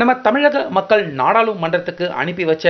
நம்ம தமிழக மக்கள் நாடாளுமன்றத்துக்கு அனுப்பி வச்ச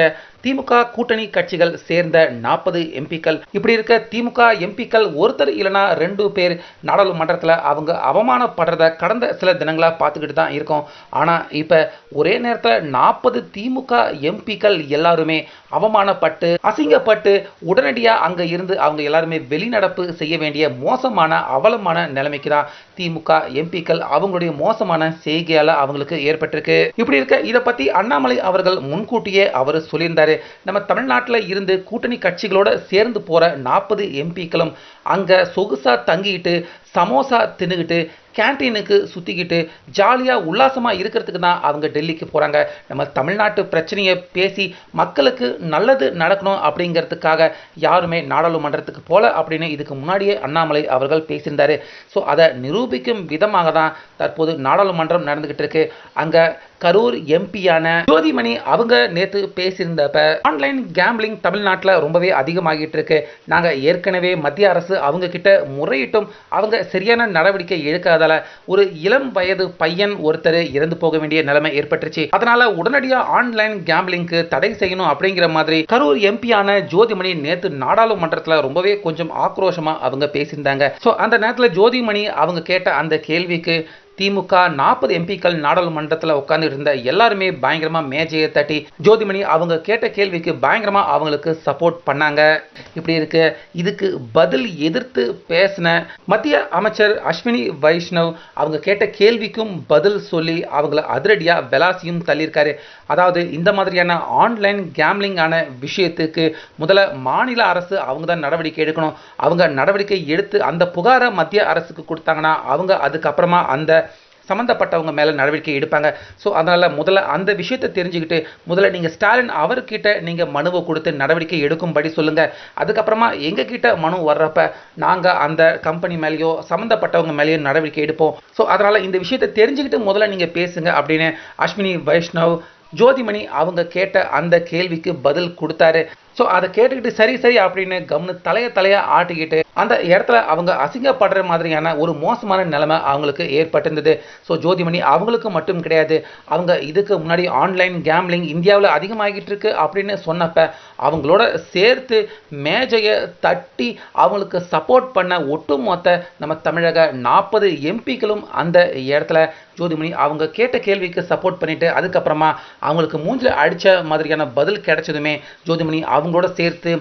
திமுக கூட்டணி கட்சிகள் சேர்ந்த நாற்பது எம்பிக்கள். இப்படி இருக்க திமுக எம்பிக்கள் ஒருத்தர் இல்லைனா ரெண்டு பேர் நாடாளுமன்றத்தில் அவங்க அவமானப்படுறத கடந்த சில தினங்களாக பார்த்துக்கிட்டு தான் இருக்கோம். ஆனால் இப்போ ஒரே நேரத்தில் நாற்பது திமுக எம்பிக்கள் எல்லாருமே அவமானப்பட்டு அசிங்கப்பட்டு உடனடியாக அங்கே இருந்து அவங்க எல்லாருமே வெளிநடப்பு செய்ய வேண்டிய மோசமான அவலமான நிலைமைக்கு தான் திமுக எம்பிக்கள் அவங்களுடைய மோசமான செய்கையால் அவங்களுக்கு ஏற்பட்டிருக்கு. இப்படி இருக்க இதை பற்றி அண்ணாமலை அவர்கள் முன்கூட்டியே அவர் சொல்லியிருந்தார். நம்ம தமிழ்நாட்டில் இருந்து கூட்டணி கட்சிகளோட சேர்ந்து போகிற நாற்பது எம்பிக்களும் அங்கே சொகுசா தங்கிட்டு சமோசா தின்னுக்கிட்டு கேன்டீனுக்கு சுற்றிக்கிட்டு ஜாலியாக உல்லாசமாக இருக்கிறதுக்கு தான் அவங்க டெல்லிக்கு போகிறாங்க நம்ம தமிழ்நாட்டு பிரச்சனையை பேசி மக்களுக்கு நல்லது நடக்கணும் அப்படிங்கிறதுக்காக யாருமே நாடாளுமன்றத்துக்கு போல அப்படின்னு இதுக்கு முன்னாடியே அண்ணாமலை அவர்கள் பேசியிருந்தார். ஸோ அதை நிரூபிக்கும் விதமாக தான் தற்போது நாடாளுமன்றம் நடந்துக்கிட்டு இருக்கு. அங்கே கரூர் எம்பியான ஜோதிமணி அவங்க நேற்று பேசியிருந்தப்ப ஆன்லைன் கேம்பிளிங் தமிழ்நாட்டில் ரொம்பவே அதிகமாகிட்டு இருக்கு. நாங்கள் ஏற்கனவே மத்திய அரசு அவங்க கிட்ட முறையிட்டும் அவங்க சரியான நடவடிக்கை எடுக்காதால ஒரு இளம் வயது பையன் ஒருத்தர் இறந்து போக வேண்டிய நிலைமை ஏற்பட்டுச்சு அதனால உடனடியாக ஆன்லைன் கேம்பிளிங்க்கு தடை செய்யணும் அப்படிங்கிற மாதிரி கரூர் எம்பியான ஜோதிமணி நேற்று நாடாளுமன்றத்தில் ரொம்பவே கொஞ்சம் ஆக்ரோஷமா அவங்க பேசியிருந்தாங்க. ஸோ அந்த நேரத்தில் ஜோதிமணி அவங்க கேட்ட அந்த கேள்விக்கு திமுக நாற்பது எம்பிக்கள் நாடாளுமன்றத்தில் உட்கார்ந்து இருந்த எல்லாருமே பயங்கரமா மேஜையை தட்டி ஜோதிமணி அவங்க கேட்ட கேள்விக்கு பயங்கரமா அவங்களுக்கு சப்போர்ட் பண்ணாங்க. இப்படி இருக்கு. இதுக்கு பதில் எதிர்த்து பேசின மத்திய அமைச்சர் அஸ்வினி வைஷ்ணவ் அவங்க கேட்ட கேள்விக்கும் பதில் சொல்லி அவங்கள அதிரடியா வெலாசியும் தள்ளியிருக்காரு. அதாவது இந்த மாதிரியான ஆன்லைன் கேம்லிங்கான விஷயத்துக்கு முதல்ல மாநில அரசு அவங்க தான் நடவடிக்கை எடுக்கணும். அவங்க நடவடிக்கை எடுத்து அந்த புகாரை மத்திய அரசுக்கு கொடுத்தாங்கன்னா அவங்க அதுக்கப்புறமா அந்த சம்மந்தப்பட்டவங்க மேலே நடவடிக்கை எடுப்பாங்க. ஸோ அதனால் முதல்ல அந்த விஷயத்தை தெரிஞ்சுக்கிட்டு முதல்ல நீங்கள் ஸ்டாலின் அவர்கிட்ட நீங்கள் மனுவை கொடுத்து நடவடிக்கை எடுக்கும்படி சொல்லுங்கள் அதுக்கப்புறமா எங்கள் கிட்ட மனு வர்றப்ப நாங்கள் அந்த கம்பெனி மேலேயோ சம்மந்தப்பட்டவங்க மேலேயோ நடவடிக்கை எடுப்போம். ஸோ அதனால் இந்த விஷயத்தை தெரிஞ்சுக்கிட்டு முதல்ல நீங்கள் பேசுங்க அப்படின்னு அஸ்வினி வைஷ்ணவ் ஜோதிமணி அவங்க கேட்ட அந்த கேள்விக்கு பதில் கொடுத்தாரு. ஸோ அதை கேட்டுக்கிட்டு சரி சரி அப்படின்னு கம்னு தலைய தலையாக ஆட்டிக்கிட்டு அந்த இடத்துல அவங்க அசிங்கப்படுற மாதிரியான ஒரு மோசமான நிலைமை அவங்களுக்கு ஏற்பட்டிருந்தது. ஸோ ஜோதிமணி அவங்களுக்கு மட்டும் கிடையாது. அவங்க இதுக்கு முன்னாடி ஆன்லைன் கேம்லிங் இந்தியாவில் அதிகமாகிட்டு இருக்கு அப்படின்னு சொன்னப்ப அவங்களோட சேர்த்து மேஜையை தட்டி அவங்களுக்கு சப்போர்ட் பண்ண ஒட்டுமொத்த நம்ம தமிழக நாற்பது எம்பிக்களும் அந்த இடத்துல ஜோதிமணி அவங்க கேட்ட கேள்விக்கு சப்போர்ட் பண்ணிட்டு அதுக்கப்புறமா அவங்களுக்கு மூஞ்சில் அடித்த மாதிரியான பதில் கிடைச்சதுமே ஜோதிமணி அவங்களோட சேர்த்து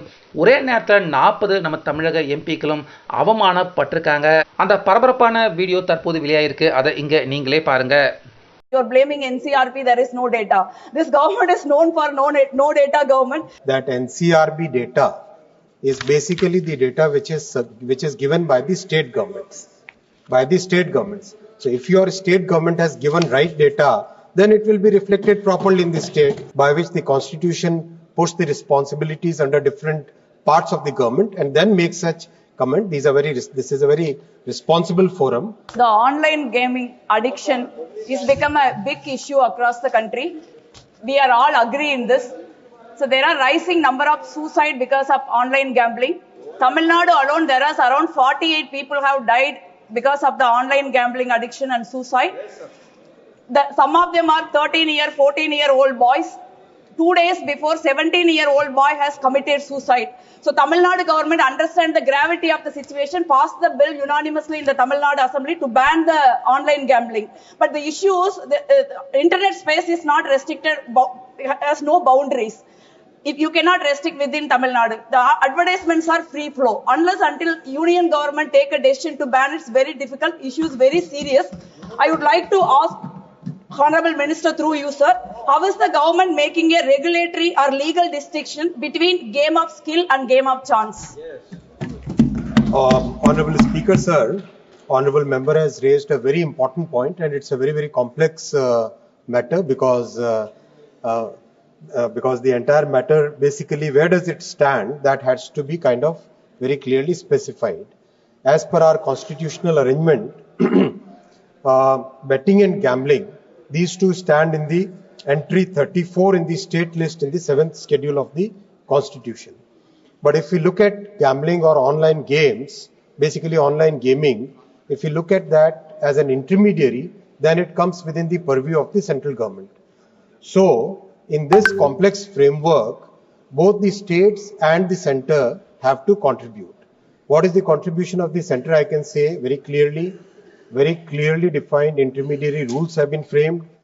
ஒரே நேரத்தில் நாற்பது நம்ம தமிழக எம்பிக்களும் அவமானப்பட்டிருக்காங்க அந்த பரபரப்பான வீடியோ தற்போது வெளியாயிருக்கு அதை இங்கே நீங்களே பாருங்க You're blaming NCRP, there is no data. This government is known for no, no data government. that NCRB data is basically the data which is which is given by the state governments by the state governments so if your state government has given right data then it will be reflected properly in the state by which the constitution puts the responsibilities under different parts of the government and then make such comment these are very this is a very responsible forum The online gaming addiction is become a big issue across the country. We are all agree in this. So there are rising number of suicide because of online gambling. Tamil Nadu alone, there are around 48 people have died because of the online gambling addiction and suicide. The, some of them are 13 year, 14 year old boys. Two days before, 17 year old boy has committed suicide. So Tamil Nadu government understand the gravity of the situation, passed the bill unanimously in the Tamil Nadu Assembly to ban the online gambling. But the issues, the uh, internet space is not restricted, has no boundaries. If you cannot restrict within Tamil Nadu, the advertisements are free flow. Unless until union government take a decision to ban, it's very difficult. Issue is very serious. I would like to ask Honorable Minister through you, sir, how is the government making a regulatory or legal distinction between game of skill and game of chance? Um, Honorable Speaker, sir, Honorable Member has raised a very important point and it's a very, very complex uh, matter because uh, uh, uh, because the entire matter basically where does it stand that has to be kind of very clearly specified. As per our constitutional arrangement, uh, betting and gambling, these two stand in the entry 34 in the state list in the seventh schedule of the constitution. But if we look at gambling or online games, basically online gaming, if you look at that as an intermediary, then it comes within the purview of the central government. So, in this complex framework, both the states and the center have to contribute. What is the contribution of the center? I can say very clearly, very clearly defined intermediary rules have been framed.